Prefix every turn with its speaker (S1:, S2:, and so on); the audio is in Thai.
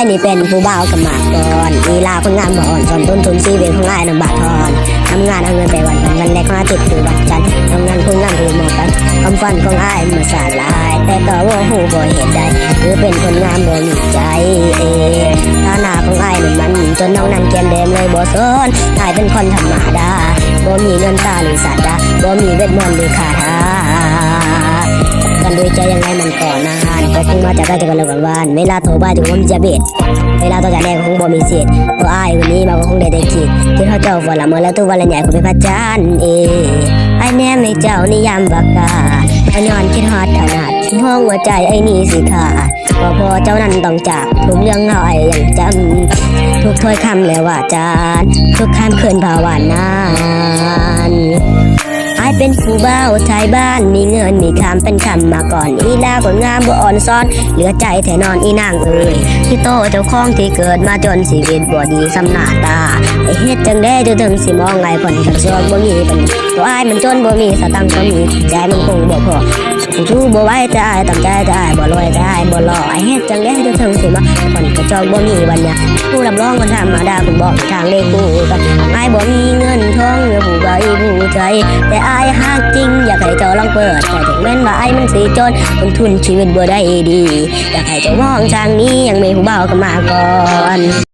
S1: ายนี่เป็นผู้บ่าวกับหมากก่อนลีลาคนงามบ่อ่อนสอนต้นทุนชีวิตของอ้ายนำบาททอนทำงานเอาเงินไปวันวันวันแรกมาติดคือวันจันทร์ทำงานคนงามผู้หมอกันความฝันของอ้ายมันสาลาย แต่ก็ว่าหูบ่เห็นใดคือเป็นคนงามบ่มีใจเองฐานะของอ้ายนี่มันจนน้องนั้นเกมเดมเลยบ่สนอ้ายเป็นคนธรรมดาบ่มีเงินตาหรือสัตว์ดาบ่มีเวทมนต์หรือคาถา กันด้วยใจยังไงมันก่อนนานก็คงมาจากได้จากกันเลยวันวานเวลาโทรไปถึงผมจะเบ็ดเวลาตัวจะแดงคงบ่มีสิทธิ์เพราะอายวันนี้มาก็คงได้แต่คิดที่เขาเจ้าฝันละเมือแล้วตัววันละใหญ่คงเป็นพระจันทร์เอไอแนมให้เจ้านิยามบักกาไอนอนคิดฮอดขนาดห้องหัวใจไอ้นี่สิขาดพอพอเจ้านั้นต้องจากทุกเรื่องเอาไอ้ยังจำทุกถ้อยคำและว่าจานทุกคำเคินภาวานานายเป็นผู้บ่าวชายบ้านมีเงินมีคำเป็นคำมาก่อนอีลาผลงามบ่อ่อนซ้อนเหลือใจแถนอนอีนางเอ่ยที่โตเจ้าของที่เกิดมาจนชีวิตบ่ดีสำนาตาไอเฮ็ดจังได้จะถึงสิมองไงคนกันซอกบ่มีเป็นตัวอายมันจนบ่มีสตังค์ก็มีใจมันคงบ่พอชู้บ่ไวแต่อตั้งใจแต่อายบ่รวยแต่อบ่หล่อไอเฮ็ดจังได้จะถึงสิมาคนกระจอกบ่มีวันเนี้ยผู้รับรองคนธรรมดาผมบอกทางเลขกูกันอบ่มี รู้ใจ แต่อายหักจริง อยากให้เจ้าลองเปิดแต่ถึงแม้นว่าอายมันสีจนลงทุนชีวิตบ่ได้ดี อยากให้เจ้ามองทางนี้ยังมีผู้เบาวก็มาก่อน